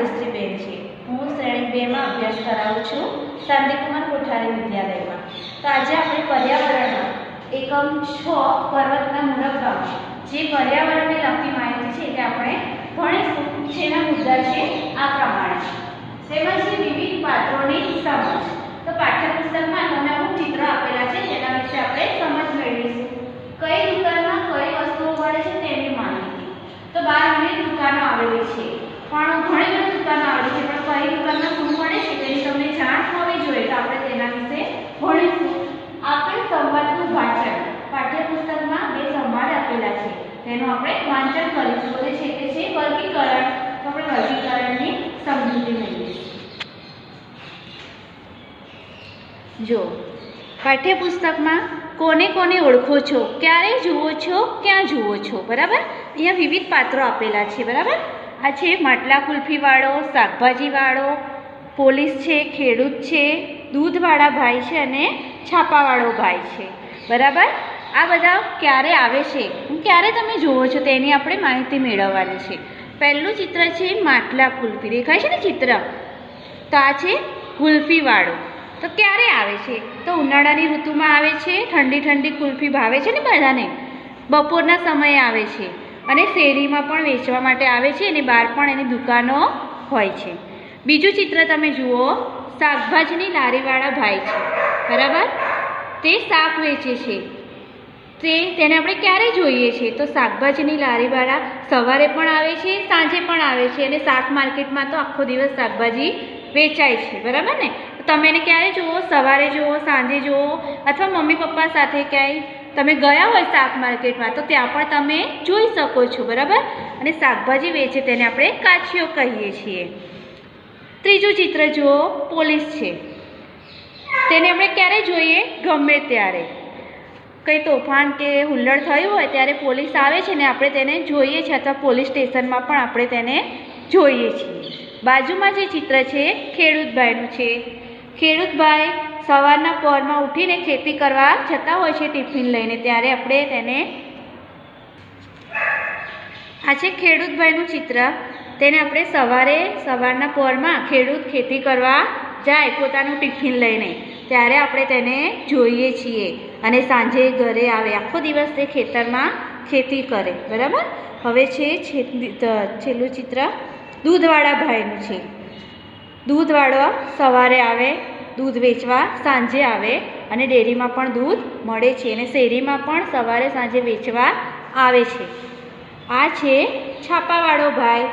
ભાગ્યશ્રીબેન છે. હું શ્રેણી બેમાં અભ્યાસ કરાવું છું શાંતિકુમાર કોઠારી વિદ્યાલયમાં. તો આજે આપણે પર્યાવરણમાં એકમ છ પર્વતના મુરબ્બામાં જે પર્યાવરણને લગતી માહિતી છે તે આપણે ભણીશું. જેના મુદ્દા છે આ પ્રમાણે તેમજ છે વિવિધ પાત્રોની સમજ. તો પાઠ્યપુસ્તકમાં તમને અમુક ચિત્રો આપેલા છે જેના વિશે આપણે સમજ મેળવીશું. કઈ દુકાનમાં કઈ વસ્તુઓ મળે છે તેની માહિતી. તો બાર વિવિધ દુકાનો આવેલી છે. પણ ઘણી બધી દુકાનો છે પણ કઈ પ્રકારના શું મળે છે તેની તમને જાણ હોવી જોઈએ તો આપણે તેના વિશે ભણીશું. આપેલ સંવાદનું વાંચન. પાઠ્યપુસ્તકમાં બે સંવાદ આપેલા છે. તેનું આપણે વાંચન કરીશું. અને છે તે છે વર્ગીકરણ. તો આપણે વર્ગીકરણની સમજૂતી મેળવીશું. જો, પાઠ્યપુસ્તકમાં કોને કોને ઓળખો છો? ક્યારે જુઓ છો? ક્યાં જુઓ છો? બરાબર? અહીંયા વિવિધ પાત્રો આપેલા છે. બરાબર? આ છે માટલા કુલ્ફીવાળો, શાકભાજીવાળો, પોલીસ છે, ખેડૂત છે, દૂધવાળા ભાઈ છે અને છાપાવાળો ભાઈ છે. બરાબર? આ બધા ક્યારે આવે છે? ક્યારે તમે જુઓ છો તેની આપણે માહિતી મેળવવાની છે. પહેલું ચિત્ર છે માટલા કુલ્ફી. દેખાય છે ને ચિત્ર? તો આ છે કુલ્ફીવાળો. તો ક્યારે આવે છે? તો ઉનાળાની ઋતુમાં આવે છે ઠંડી ઠંડી કુલ્ફી ભાવે છે ને બધાને? બપોરના સમયે આવે છે. અને શેરીમાં પણ વેચવા માટે આવે છે અને બહાર પણ એની દુકાનો હોય છે. બીજું ચિત્ર તમે જુઓ, શાકભાજીની લારીવાળા ભાઈ છે. બરાબર? તે શાક વેચે છે. તે તેને આપણે ક્યારે જોઈએ છીએ? તો શાકભાજીની લારીવાળા સવારે પણ આવે છે, સાંજે પણ આવે છે અને શાક માર્કેટમાં તો આખો દિવસ શાકભાજી વેચાય છે. બરાબર ને? તમે એને ક્યારે જુઓ? સવારે જુઓ, સાંજે જુઓ? અથવા મમ્મી પપ્પા સાથે ક્યાંય તમે ગયા હોય શાક માર્કેટમાં, તો ત્યાં પણ તમે જોઈ શકો છો, બરાબર? અને શાકભાજી વેચે તેને આપણે કાચીઓ કહીએ છીએ. ત્રીજું ચિત્ર જુઓ, પોલીસ છે. તેને આપણે ક્યારે જોઈએ? ગમે ત્યારે. કંઈ તોફાન કે હુલ્લડ થયું હોય ત્યારે પોલીસ આવે છે ને આપણે તેને જોઈએ છીએ અથવા પોલીસ સ્ટેશનમાં પણ આપણે તેને જોઈએ છીએ. બાજુમાં જે ચિત્ર છે, ખેડૂતભાઈનું છે. ખેડૂતભાઈ સવારના પહોરમાં ઉઠીને ખેતી કરવા જતા હોય છે ટિફિન લઈને. ત્યારે આપણે તેને આ છે ખેડૂતભાઈનું ચિત્ર. તેને આપણે સવારે, સવારના પહોરમાં ખેડૂત ખેતી કરવા જાય પોતાનું ટિફિન લઈને. ત્યારે આપણે તેને જોઈએ છીએ અને સાંજે ઘરે આવે. આખો દિવસ તે ખેતરમાં ખેતી કરે. બરાબર? હવે છે છેલ્લું ચિત્ર દૂધવાળા ભાઈનું છે. દૂધવાળો સવારે આવે દૂધ વેચવા સાંજે આવે અને ડેરીમાં પણ દૂધ મળે છે અને શેરીમાં પણ સવારે સાંજે વેચવા આવે છે. આ છે છાપાવાળો ભાઈ.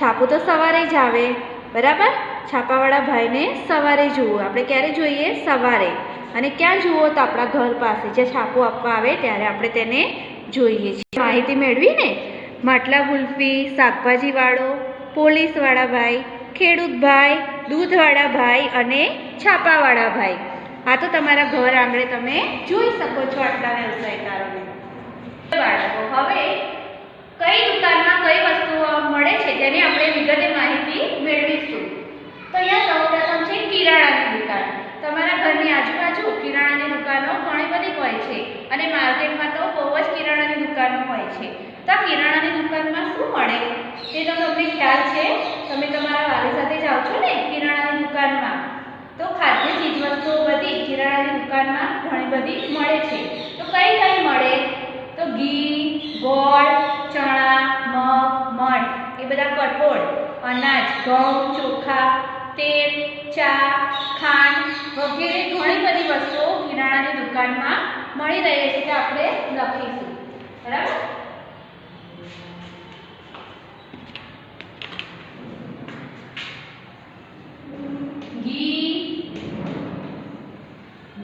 છાપું તો સવારે જ આવે. બરાબર? છાપાવાળા ભાઈને સવારે જુઓ. આપણે ક્યારે જોઈએ? સવારે. અને ક્યાં જુઓ તો આપણા ઘર પાસે. જે છાપું આપવા આવે ત્યારે આપણે તેને જોઈએ છીએ. માહિતી મેળવીને માટલા ગુલ્ફી, શાકભાજીવાળો, પોલીસવાળા ભાઈ ખેડૂત ભાઈ, દૂધવાળા ભાઈ અને છાપાવાળા ભાઈ. આ તો તમારા ઘર આંગણે તમે જોઈ શકો છો આટલા વ્યવસાયકારોને. બાળકો, હવે કઈ દુકાનમાં કઈ વસ્તુઓ મળે છે તેની આપણે વિગતે માહિતી મેળવીશું? તો અહીંયા સૌપ્રથમ છે કિરાણાની દુકાન. તમારા ઘરની આજુબાજુ કિરાણાની દુકાનો ઘણી બધી હોય છે અને માર્કેટમાં તો બહુ જ કિરાણાની દુકાનો હોય છે. તો કિરાણાની દુકાનમાં શું મળે? તે તો તમને ખ્યાલ છે. તમે તમારા વાલી સાથે જાઓ છો ને કિરાણાની દુકાનમાં. તો ખાદ્ય ચીજવસ્તુઓ બધી કિરાણાની દુકાનમાં ઘણી બધી મળે છે. તો કઈ કઈ મળે? તો ઘી, ગોળ, ચણા, મગ, મઠ, એ બધા કઠોળ, અનાજ, ઘઉં, ચોખા, તેલ, ચા, ખાંડ વગેરે ઘણી બધી વસ્તુઓ કિરાણાની દુકાનમાં મળી રહે છે. તે આપણે લખીશું. બરાબર? ઘી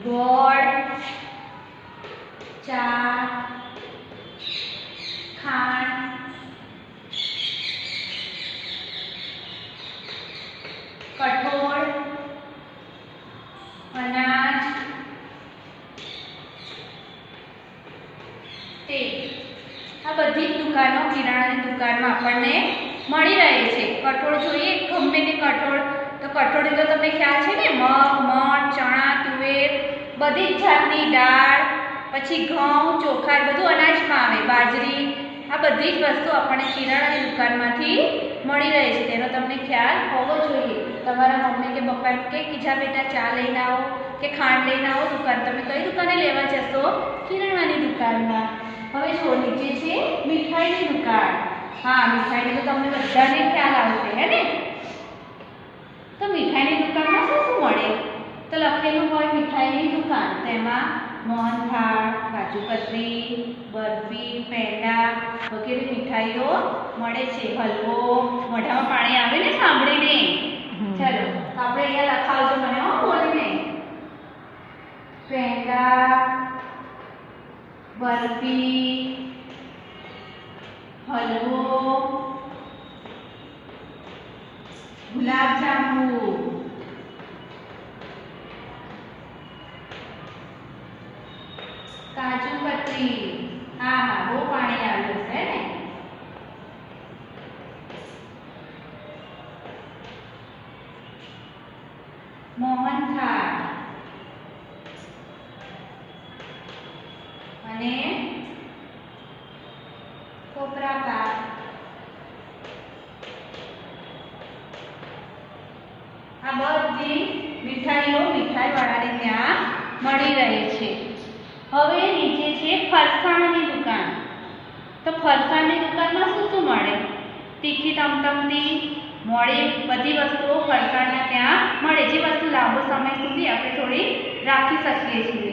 ગોળ ચા ખાંડ કઠોળ અનાજ તેલ આ બધી જ દુકાનો કિરાણાની દુકાનમાં આપણને મળી રહે છે. કઠોળ જોઈએ, ગમે તે કઠોળ. તો કઠોળની તો તમને ખ્યાલ છે ને? મગ, મણ, ચણા, તુવેર, બધી જ જાતની દાળ, પછી ઘઉં, ચોખા બધું અનાજમાં આવે. બાજરી, આ બધી જ વસ્તુ આપણને કિરાણાની દુકાનમાંથી મળી રહે છે. તેનો તમને ખ્યાલ હોવો જોઈએ. તમારા મમ્મી કે પપ્પા કે કીજા બેટા ચા લઈને આવો કે ખાંડ લઈને આવો, દુકાન તમે કઈ દુકાને લેવા જશો? કિરાણાની દુકાનમાં. હવે જો નીચે છે મીઠાઈની દુકાન. હા મીઠાઈની તો તમને બધાને ખ્યાલ આવશે હે ને? તો મીઠાઈની દુકાનમાં શું શું મળે? તો લખેલું હોય મીઠાઈની દુકાન. તેમાં મોહનથાળ કાજુ કતરી બરફી પેંડા વગેરે મીઠાઈઓ મળે છે. હલવો મોઢામાં પાણી આવે ને સાંભળીને? ચાલો તો આપણે અહીંયા લખાવજો મને હો બોલીને. પેંડા બરફી હલવો ગુલાબ જાંબુ કાજુ કતરી હા હા બહુ પાણી આવ્યું છે ને મોહનથાળ અને કોપરા પાક આ બધી મીઠાઈઓ મીઠાઈવાળાને ત્યાં મળી રહે છે હવે નીચે છે ફરસાણની દુકાન તો ફરસાણની દુકાનમાં શું શું મળે તીખી ટમટમતી મોડી બધી વસ્તુઓ ફરસાણના ત્યાં મળે. જે વસ્તુ લાંબો સમય સુધી આપણે થોડી રાખી શકીએ છીએ.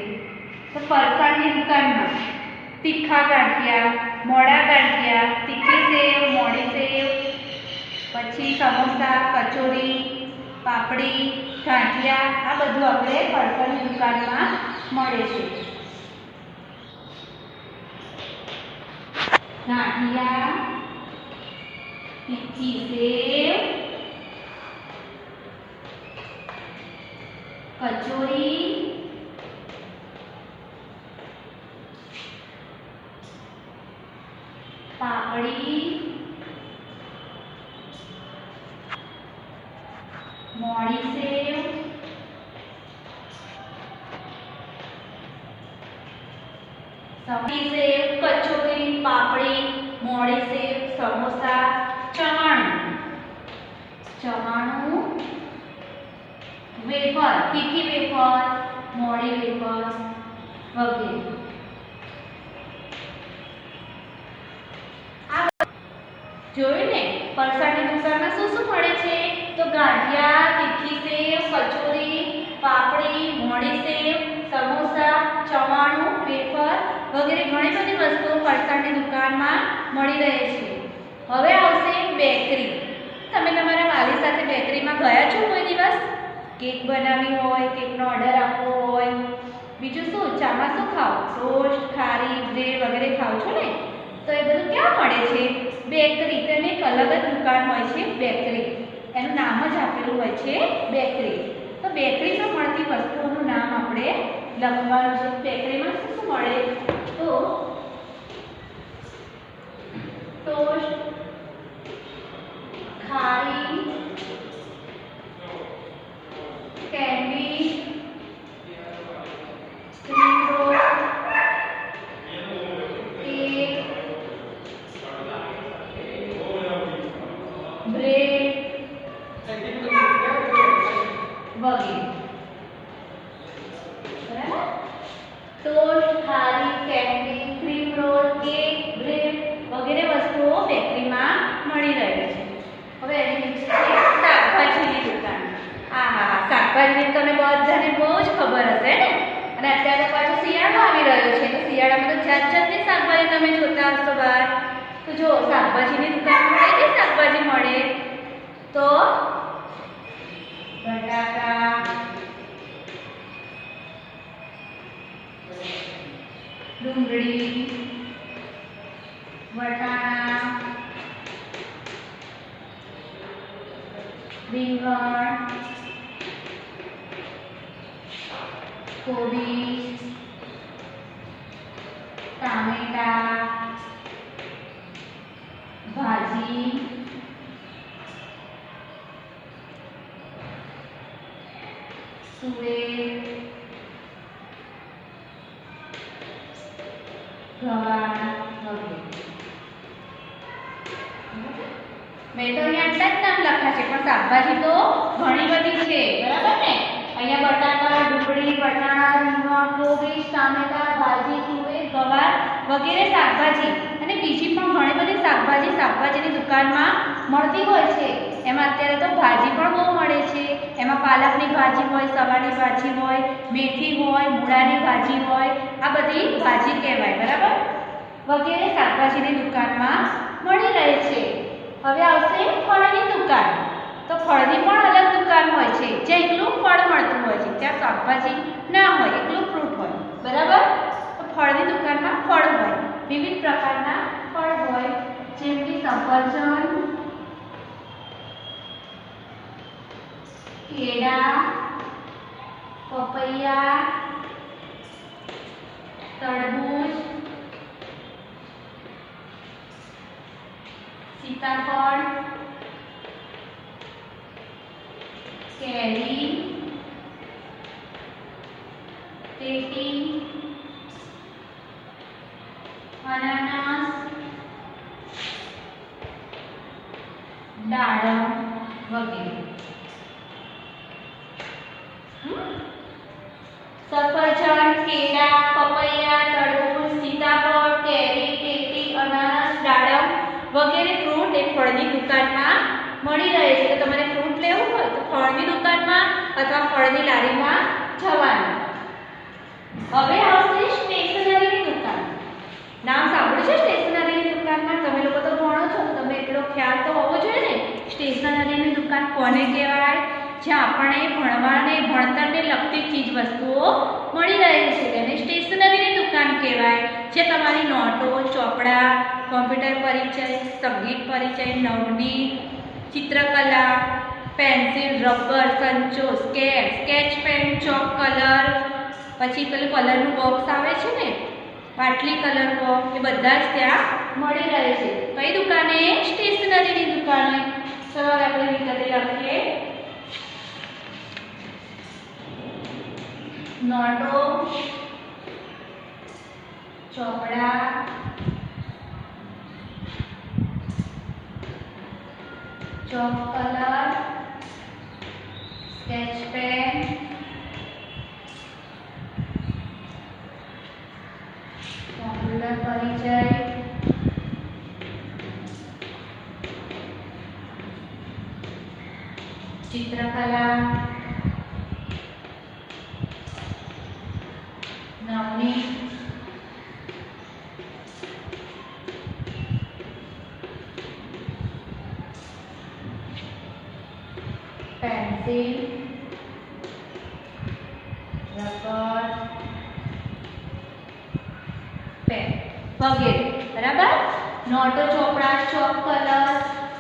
તો ફરસાણની દુકાનમાં તીખા ગાંઠિયા, મોડા ગાંઠિયા, તીખી સેવ, મોડી સેવ, પછી સમોસા, કચોરી, પાપડી, ગાંઠિયા, આ બધું આપણે ફરસાણની દુકાનમાં મળે છે. ગાંઠિયા તીખી સેવ કચોરી પાપડી મોડી સેવ સમી સેવ કચોરી પાપડી મોડી સેવ સમોસા ચવાણું ચવાણું વેફર તીખી મોડી વેફર વગેરે. જોયું ને દુકાનમાં શું શું મળે છે? તો ગાંઠિયા, તીખી સેવ, કચોરી, પાપડી, મોડી સેવ, સમોસા, ચવાણું, વેફર વગેરે ઘણી બધી વસ્તુઓ ફરસાણની દુકાનમાં મળી રહે છે. હવે આવશે બેકરી તમે તમારા વાલી સાથે બેકરીમાં ગયા છો કોઈ દિવસ કેક બનાવી હોય, કેકનો ઓર્ડર આપવો હોય. બીજું શું? ચામાં શું ખાઓ? ટોસ્ટ ખારી બ્રેડ વગેરે ખાઓ છો ને? તો એ બધું ક્યાં મળે છે? બેકરી. તેને એક અલગ જ દુકાન હોય છે, બેકરી. એનું નામ જ આપેલું હોય છે, બેકરી. તો બેકરીમાં મળતી વસ્તુઓનું નામ આપણે લખવાનું છે. બેકરીમાં શું શું મળે? તો ટોસ્ટ, ખારી candy cream roll cake bread વગેરે બરાબર ટોસ્ટ ખારી candy cream roll cake bread વગેરે વસ્તુઓ બેકરીમાં મળી રહે છે હવે એની નીચે છે શાકભાજીની દુકાન આ હા હા શાકભાજીની તમને બધાને બહુ જ ખબર હશે ને અને અત્યારે તો પાછો શિયાળો આવી રહ્યો છે તો શિયાળામાં તો જાત શાકભાજી તમે જોતા હશો બહાર, તો જો શાકભાજીની દુકાનમાં કઈ કઈ શાકભાજી મળે? તો બટાકા, ડુંગળી, વટાણા, રીંગણ, કોબી ટામેટા, ભાજી ગવાર મેં તો અહીંયા આટલા જ નામ લખ્યા છે, પણ શાકભાજી તો ઘણી બધી છે, બરાબર ને? અહીંયા બટાકા, ડુંગળી વટાણા રીંગણ કોબીજ ટામેટા, ભાજી ગવાર વગેરે શાકભાજી અને બીજી પણ ઘણી બધી શાકભાજી શાકભાજીની દુકાનમાં મળતી હોય છે. એમાં અત્યારે તો ભાજી પણ બહુ મળે છે. એમાં પાલકની ભાજી હોય, સવારની ભાજી હોય, મેથી હોય, મૂળાની ભાજી હોય, આ બધી ભાજી કહેવાય, બરાબર? વગેરે શાકભાજીની દુકાનમાં મળી રહે છે. હવે આવશે ફળની દુકાન. તો ફળની પણ અલગ દુકાન હોય છે. જ્યાં એકલું ફળ મળતું હોય છે, ત્યાં શાકભાજી ના હોય, એકલું ફ્રૂટ હોય, બરાબર? ફળની દુકાનમાં ફળ હોય. વિવિધ પ્રકારના ફળ હોય, જેમ કે સફરજન, કેળા, પપૈયા, તરબૂચ, સીતાફળ, કેરી, પેટી અનાનસ, દાડમ વગેરે. સફરજન, કેળા, પપૈયા, તરબૂચ, સીતાફળ, કેરી ટેટી અનાનસ, દાડમ વગેરે ફ્રૂટ એ ફળની દુકાનમાં મળી રહે છે. તો તમારે ફ્રૂટ લેવું હોય તો ફળની દુકાનમાં અથવા ફળની લારીમાં જવાનું. હવે આવશે સ્ટેશનરીની દુકાન નામ સાંભળ્યું છે સ્ટેશનરીની દુકાનમાં તમે લોકો તો ભણો છો તો તમને એટલો ખ્યાલ તો હોવો જોઈએ ને સ્ટેશનરીની દુકાન કોને કહેવાય? જ્યાં આપણને ભણવાને, ભણતરને લગતી ચીજ વસ્તુઓ મળી રહે છે તેને સ્ટેશનરીની દુકાન કહેવાય. જે તમારી નોટો, ચોપડા, કોમ્પ્યુટર પરિચય, સંગીત પરિચય નવડી ચિત્રકલા, pencil, rubber, સંચો, sketch sketch pen, chalk colour. પછી પેલું કલરનું બોક્સ આવે છે ને? પાટલી કલર બોક્સ, એ બધા જ ત્યાં મળી રહે છે. કઈ દુકાને? સ્ટેશનરીની દુકાને. ચલો હવે આપણે વિગતે લખીએ નોટો ચોપડા chalk colour sketch pen computer પરિચય ચિત્રકલા નવનીત પેન્સિલ રબર પેન વગેરે બરાબર નોટો ચોપડા chalk colour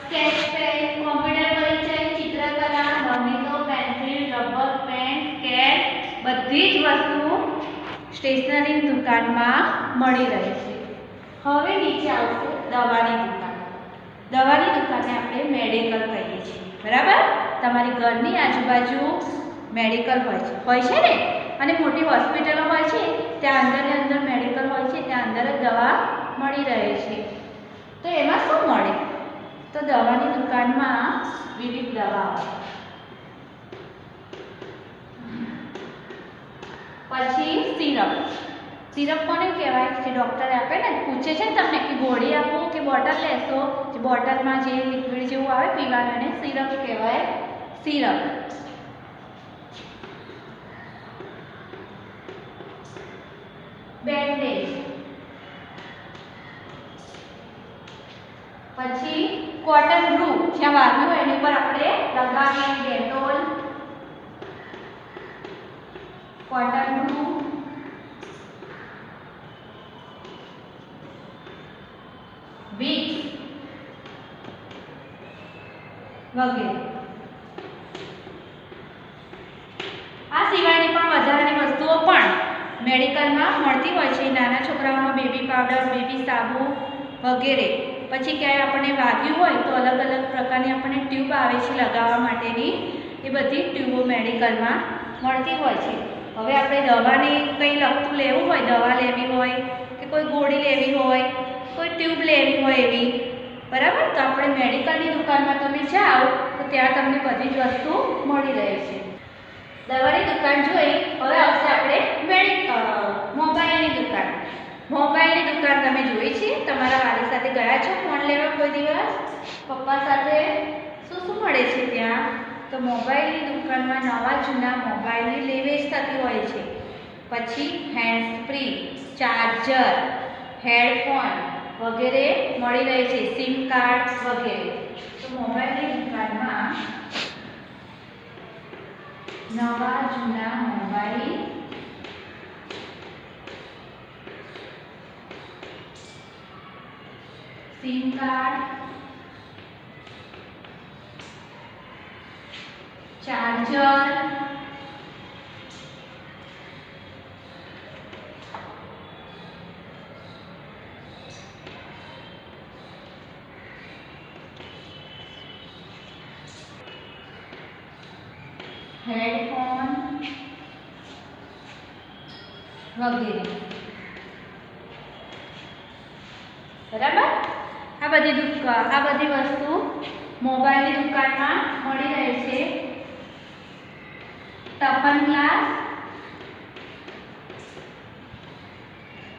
sketch pen computer પરિચય ચિત્રકલા નવનીતો પેન્સિલ રબર પેન સ્કેચ બધી જ વસ્તુઓ સ્ટેશનરી દુકાનમાં મળી રહે છે હવે નીચે આવશે દવાની દુકાન દવાની દુકાનને આપણે મેડિકલ કહીએ છીએ બરાબર તમારી ઘરની આજુબાજુ મેડિકલ હોય છે. હોય છે ને? અને મોટી હોસ્પિટલો હોય છે, ત્યાં અંદર અંદર મેડિકલ હોય છે, ત્યાં અંદર જ દવા મળી રહે છે. તો એમાં શું મળે? તો દવાની દુકાનમાં વિવિધ દવાઓ પછી સિરપ. સિરપ કોને કહેવાય? જે ડૉક્ટરે આપે ને, પૂછે છે ને તમને કે ગોળી આપો કે બોટલ લેશો? બોટલમાં જે લિક્વિડ જેવું આવે, પીવાનું એને સિરપ કહેવાય. સિરપ. બેન્ડેજ પછી કોટન રૂ જ્યાં વાગ્યું હોય એની ઉપર આપણે લગાવીએ ડેટોલ કોટન રૂ વિક્સ વગેરે આ સિવાયની પણ વધારાની વસ્તુઓ પણ મેડિકલમાં મળતી હોય છે. નાના છોકરાઓનો બેબી પાવડર, બેબી સાબુ વગેરે. પછી ક્યાંય આપણને વાગ્યું હોય તો અલગ અલગ પ્રકારની આપણને ટ્યુબ આવે છે લગાવવા માટેની. એ બધી ટ્યુબો મેડિકલમાં મળતી હોય છે. હવે આપણે દવાને કંઈ લગતું લેવું હોય, દવા લેવી હોય કે કોઈ ગોળી લેવી હોય, કોઈ ટ્યુબ લેવી હોય એવી. બરાબર? તો આપણે મેડિકલની દુકાનમાં તમે જાઓ તો ત્યાં તમને બધી જ વસ્તુ મળી રહે છે. દવાની દુકાન જોઈ હવે આવશે આપણે મેડિક મોબાઈલની દુકાન. મોબાઈલની દુકાન તમે જોઈ છે? તમારા વાલી સાથે ગયા છો ફોન લેવા કોઈ દિવસ? પપ્પા સાથે શું શું મળે છે ત્યાં? તો મોબાઈલની દુકાનમાં નવા જૂના મોબાઈલની લેવેચ થતી હોય છે. પછી હેન્ડ ફ્રી ચાર્જર હેડફોન વગેરે મળી રહે છે સિમ કાર્ડ વગેરે. તો મોબાઈલની દુકાનમાં નવા જૂના mobile. SIM card. Charger. Headphone વગેરે. બરાબર? આ બધી દુકાન આ બધી વસ્તુ મોબાઈલની દુકાનમાં મળી રહે છે. ટપન ગ્લાસ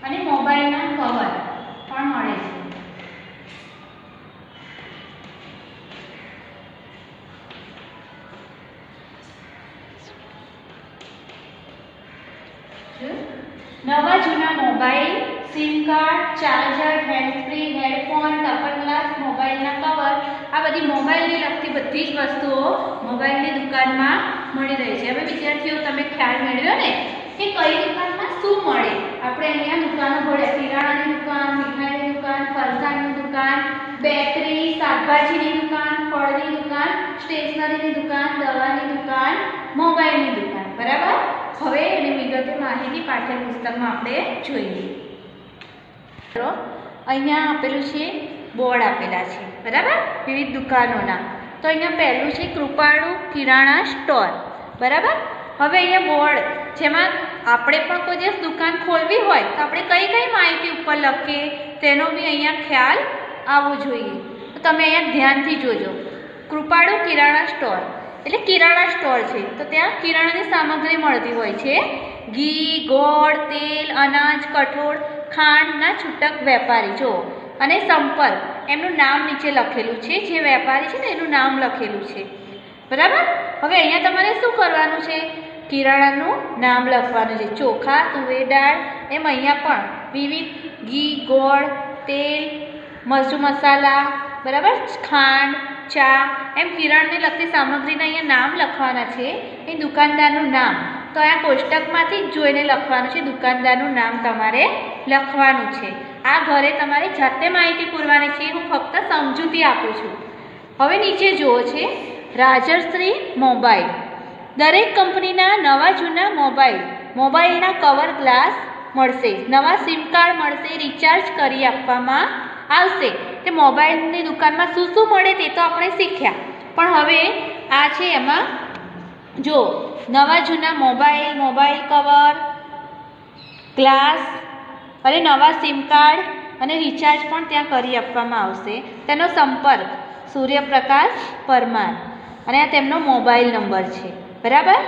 અને મોબાઈલના કવર પણ મળે છે નવા જૂના mobile SIM card charger handsfree headphone ટપન glass મોબાઈલના કવર આ બધી મોબાઈલને લગતી બધી જ વસ્તુઓ મોબાઈલની દુકાનમાં મળી રહે છે. હવે વિદ્યાર્થીઓ તમે ખ્યાલ મેળવ્યો ને કે કઈ દુકાનમાં શું મળે? આપણે અહીંયા દુકાનો ભળે કિરાણાની દુકાન, મીઠાઈની દુકાન, ફરસાણની દુકાન, બેકરી, શાકભાજીની દુકાન, ફળની દુકાન, સ્ટેશનરીની દુકાન, દવાની દુકાન, મોબાઈલની દુકાન. બરાબર? હવે એની વિગતે માહિતી પાઠ્યપુસ્તકમાં આપણે જોઈએ. તો અહીંયા આપેલું છે, બોર્ડ આપેલા છે. બરાબર? વિવિધ દુકાનોના. તો અહીંયા પહેલું છે કૃપાળુ કિરાણા સ્ટોર. બરાબર? હવે અહીંયા બોર્ડ, જેમાં આપણે પણ કોઈ દિવસ દુકાન ખોલવી હોય, તો આપણે કઈ કઈ માહિતી ઉપર લખીએ, તેનો બી અહીંયા ખ્યાલ આવવો જોઈએ. તો તમે અહીંયા ધ્યાનથી જોજો. કૃપાળુ કિરાણા સ્ટોર. એટલે કિરાણા સ્ટોર છે. તો ત્યાં કિરાણાની સામગ્રી મળતી હોય છે. ઘી, ગોળ, તેલ, અનાજ, કઠોળ, ખાંડના છૂટક વેપારી. જો અને સંપર્ક. એમનું નામ નીચે લખેલું છે, જે વેપારી છે ને એનું નામ લખેલું છે. બરાબર? હવે અહીંયા તમારે શું કરવાનું છે? કિરાણાનું નામ લખવાનું છે. ચોખા, તુવેર દાળ, એમ અહીંયા પણ વિવિધ ઘી, ગોળ, તેલ, મરચું મસાલા, બરાબર? ખાંડ, ચા, એમ કિરાણને લગતી સામગ્રીના અહીંયા નામ લખવાના છે. એ દુકાનદારનું નામ. તો આ કોષ્ટકમાંથી જ જોઈને લખવાનું છે. દુકાનદારનું નામ તમારે લખવાનું છે. આ ઘરે તમારે જાતે માહિતી પૂરવાની છે, હું ફક્ત સમજૂતી આપું છું. હવે નીચે જુઓ છે રાજશ્રી મોબાઈલ. દરેક કંપનીના નવા જૂના મોબાઈલ. મોબાઈલના કવર ગ્લાસ મળશે, નવા સિમ કાર્ડ મળશે, રિચાર્જ કરી આપવામાં આવશે. તે મોબાઈલની દુકાનમાં શું શું મળે તે તો આપણે શીખ્યા. પણ હવે આ છે એમાં, જો નવા જૂના મોબાઈલ મોબાઈલ કવર, ગ્લાસ અને નવા સિમ કાર્ડ અને રિચાર્જ પણ ત્યાં કરી આપવામાં આવશે. તેનો સંપર્ક સૂર્યપ્રકાશ પરમાર અને આ તેમનો મોબાઈલ નંબર છે. બરાબર?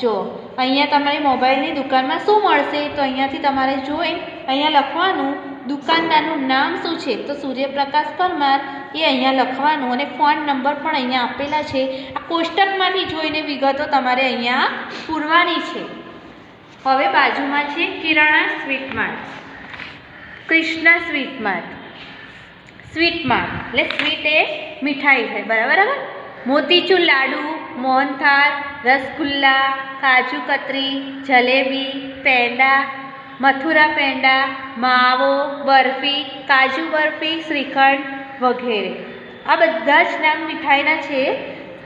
જો અહીંયા તમારી મોબાઈલની દુકાનમાં શું મળશે, તો અહીંયાથી તમારે જોઈ અહીંયા લખવાનું દુકાનદારનું નામ શું છે, તો સૂર્યપ્રકાશ પરમાર એ અહીંયા લખવાનું અને ફોન નંબર પણ અહીંયા આપેલા છે. આ કોષ્ટકમાંથી જોઈને વિગતો તમારે અહીંયા પૂરવાની છે. હવે બાજુમાં છે kirana sweet Krishna sweet mart sweet mart એટલે સ્વીટ એ મીઠાઈ છે. બરાબર, હવે? મોતીચૂર લાડુ, મોહનથાળ, રસગુલ્લા, કાજુ કતરી, જલેબી, પેંડા, મથુરા પેંડા, માવો, બરફી, કાજુ બરફી, શ્રીખંડ વગેરે. આ બધા જ નામ મીઠાઈના છે.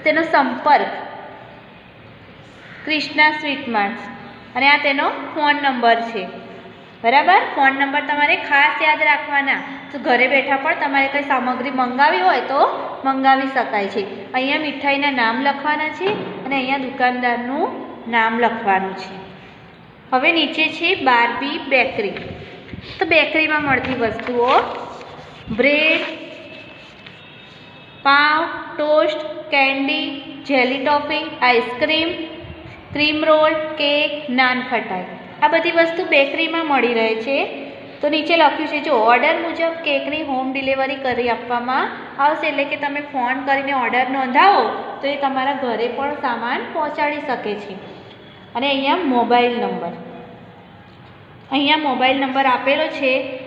તેનો સંપર્ક. કૃષ્ણા સ્વીટ માર્ટ અને આ તેનો ફોન નંબર છે. બરાબર? ફોન નંબર તમારે ખાસ યાદ રાખવાના. તો ઘરે બેઠા પણ તમારે કંઈ સામગ્રી મંગાવી હોય તો મંગાવી શકાય છે. અહીંયા મીઠાઈના નામ લખવાના છે અને અહીંયા દુકાનદારનું નામ લખવાનું છે. હવે નીચે છે બારબી બેકરી. તો બેકરીમાં મળતી વસ્તુઓ bread, pav, toast, candy, jelly toffee ice cream, cream roll, cake nankhatai આ બધી વસ્તુ બેકરીમાં મળી રહે છે. તો નીચે લખ્યું છે, જો ઓર્ડર મુજબ કેકની હોમ ડિલિવરી કરી આપવામાં આવશે, એટલે કે તમે ફોન કરીને ઓર્ડર નોંધાવો, તો એ તમારા ઘરે પણ સામાન પહોંચાડી શકે છે. અને અહીંયા મોબાઈલ નંબર અહીંયા મોબાઈલ નંબર આપેલો છે.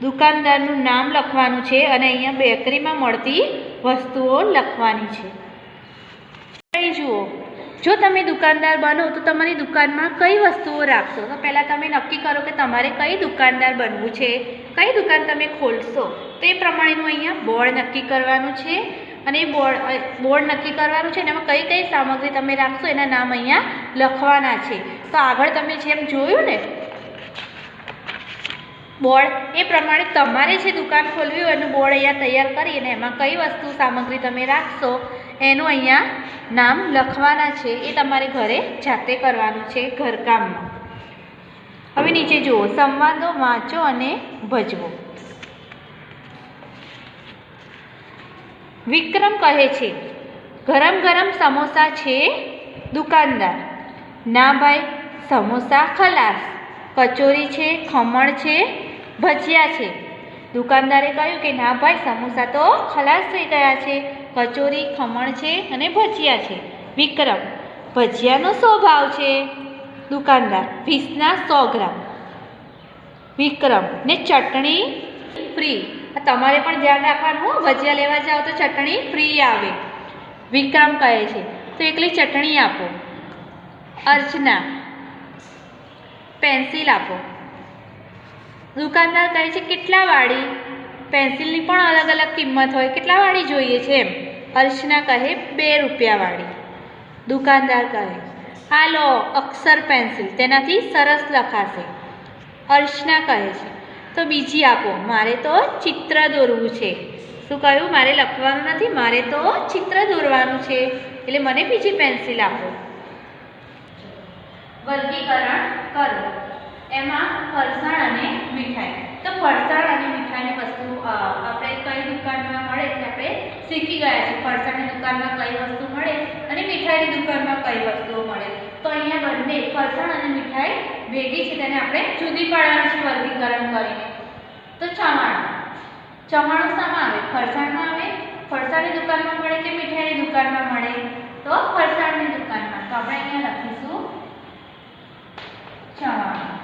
દુકાનદારનું નામ લખવાનું છે અને અહીંયા બેકરીમાં મળતી વસ્તુઓ લખવાની છે. જુઓ. જો તમે દુકાનદાર બનો તો તમારી દુકાનમાં કઈ વસ્તુઓ રાખશો? તો પહેલાં તમે નક્કી કરો કે તમારે કઈ દુકાનદાર બનવું છે, કઈ દુકાન તમે ખોલશો? તો એ પ્રમાણેનું અહીંયા બોર્ડ નક્કી કરવાનું છે અને બોર્ડ બોર્ડ નક્કી કરવાનું છે અને એમાં કઈ કઈ સામગ્રી તમે રાખશો એના નામ અહીંયા લખવાના છે. તો આગળ તમે જેમ જોયું ને, બોર્ડ, એ પ્રમાણે તમારે જે દુકાન ખોલવી હોય એનું બોર્ડ અહીંયા તૈયાર કરી અને એમાં કઈ વસ્તુ સામગ્રી તમે રાખશો એનું અહીંયા નામ લખવાના છે, એ તમારે ઘરે જાતે કરવાનું છે ઘરકામમાં હવે નીચે જુઓ, સંવાદો વાંચો અને ભજવો. વિક્રમ કહે છે, ગરમ ગરમ સમોસા છે દુકાનદાર. ના ભાઈ, સમોસા ખલાસ. કચોરી છે, ખમણ છે, ભજીયા છે. દુકાનદારે કહ્યું કે, ના ભાઈ, સમોસા તો ખલાસ થઈ ગયા છે. કચોરી, ખમણ છે અને ભજીયા છે. વિક્રમ, ભજીયાનો સો ભાવ છે? દુકાનદાર, વીસના સો ગ્રામ. વિક્રમ, ને ચટણી ફ્રી તમારે પણ ધ્યાન રાખવાનું ભજીયા લેવા જાઓ તો ચટણી ફ્રી આવે. વિક્રમ કહે છે, તો એકલી ચટણી આપો. અર્ચના પેન્સિલ આપો. દુકાનદાર કહે છે, કેટલા વાળી? પેન્સિલની પણ અલગ અલગ કિંમત હોય, કેટલાવાળી જોઈએ છે એમ? અર્ચના કહે, બે રૂપિયાવાળી. દુકાનદાર કહે આ લો, અક્ષર પેન્સિલ, તેનાથી સરસ લખાશે. અર્ચના કહે છે, તો બીજી આપો, મારે તો ચિત્ર દોરવું છે. શું કહ્યું? મારે લખવાનું નથી, મારે તો ચિત્ર દોરવાનું છે. એટલે મને બીજી પેન્સિલ આપો. વર્ગીકરણ કરો. એમાં ફરસાણ અને મીઠાઈ. તો ફરસાણ અને મીઠાઈની વસ્તુ અ, આપણે કઈ દુકાનમાં મળે તે આપણે શીખી ગયા છે. ફરસાણની દુકાનમાં કઈ વસ્તુ મળે અને મીઠાઈની દુકાનમાં કઈ વસ્તુઓ મળે? તો અહીંયા બંને, ફરસાણ અને મીઠાઈ ભેગી છે. તેને આપણે જુદી પાડવાનું છે વર્ગીકરણ કરીને. તો ચવાણું. ચવાણું શામાં આવે? ફરસાણમાં આવે? ફરસાણની દુકાનમાં મળે કે મીઠાઈની દુકાનમાં મળે? તો ફરસાણની દુકાનમાં. તો આપણે અહીંયા લખીશું ચવાણું.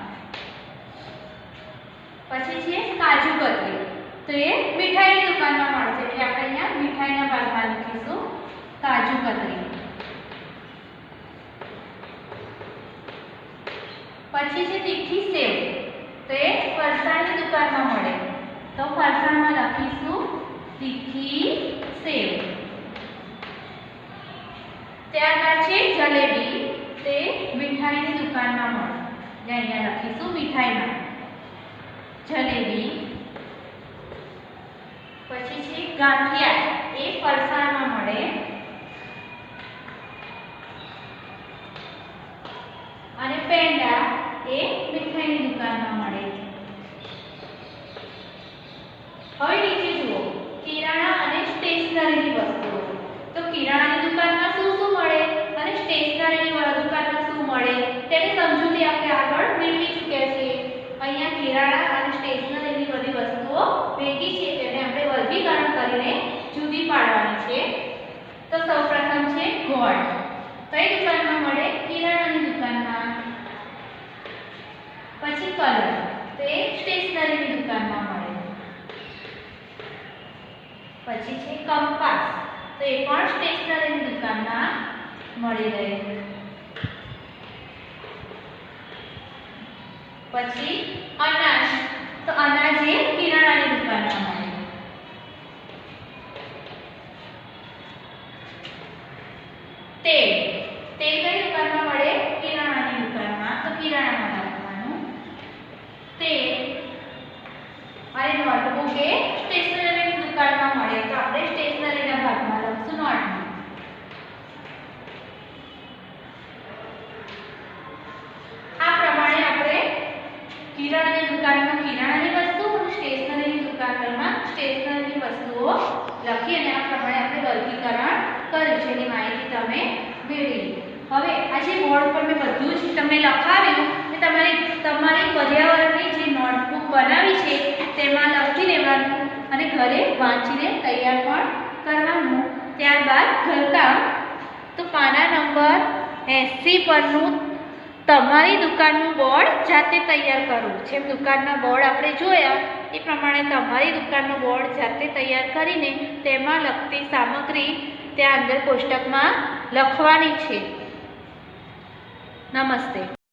પછી છે કાજુ કતરી. તો એ મીઠાઈની દુકાનમાં મળશે. એટલે આપણે અહીંયા મીઠાઈના ભાગમાં લખીશું. કાજુ કતરી. પછી છે તીખી સેવ. તો એ ફરસાણની દુકાનમાં મળે. તો ફરસાણમાં લખીશું તીખી સેવ. ત્યારબાદ છે જલેબી. તે મીઠાઈની દુકાનમાં મળે. અહીંયા લખીશું મીઠાઈમાં. જલેબી. પછી છે ગાંઠિયા. એ ફરસાણમાં મળે. અને પેંડા એ મીઠાઈની દુકાનમાં મળે. હવે નીચે જુઓ. કિરાણા અને સ્ટેશનરીની વસ્તુઓ. તો કિરાણાની દુકાનમાં શું શું મળે અને સ્ટેશનરીની દુકાનમાં શું મળે? તેની સમજૂતી આપણે આગળ મેળવી ચૂક્યા છીએ અહીંયા કિરાણા અને સ્ટેશનરીની બધી વસ્તુઓ ભેગી છે તેને આપણે વર્ગીકરણ કરીને પાડવાની છે. તો સૌપ્રથમ છે ગોળ. કઈ દુકાનમાં મળે? કિરાણાની દુકાનમાં. પછી કલર. તો એ સ્ટેશનરીની દુકાનમાં મળે. પછી છે કંપાસ. તો એ પણ સ્ટેશનરીની દુકાનમાં મળી રહે પછી અનાજ. તો અનાજ એ કિરાણાની દુકાનમાં તેલ. તેલ કઈ દુકાનમાં મળે? કિરાણાની દુકાનમાં તો કિરાણામાં નાખવાનું તેલ અને નોટબુક એ સ્ટેશનરીની દુકાનમાં મળે. તો આપણે સ્ટેશનરીના ભાગમાં લખશું નોટબુક આ પ્રમાણે આપણે કિરાણાની દુકાનમાં કિરાણાની વસ્તુ અને સ્ટેશનરીની દુકાનમાં સ્ટેશનરીની વસ્તુઓ લખી અને આ પ્રમાણે તમે મેળવી હવે આ જે બોર્ડ પર મેં બધું જ તમને લખાવ્યું કે તમારી તમારી પર્યાવરણની જે નોટબુક બનાવી છે, તેમાં લખી લેવાનું અને ઘરે વાંચીને તૈયાર પણ કરવાનું. ત્યારબાદ ઘરકામ. તો પાના નંબર એંસી પરનું તમારી દુકાનનું બોર્ડ જાતે તૈયાર કરવું. જેમ દુકાનના બોર્ડ આપણે જોયા, એ પ્રમાણે તમારી દુકાનનું બોર્ડ જાતે તૈયાર કરીને તેમાં લગતી સામગ્રી ત્યાં અંદર કોષ્ટકમાં લખવાની છે. નમસ્તે.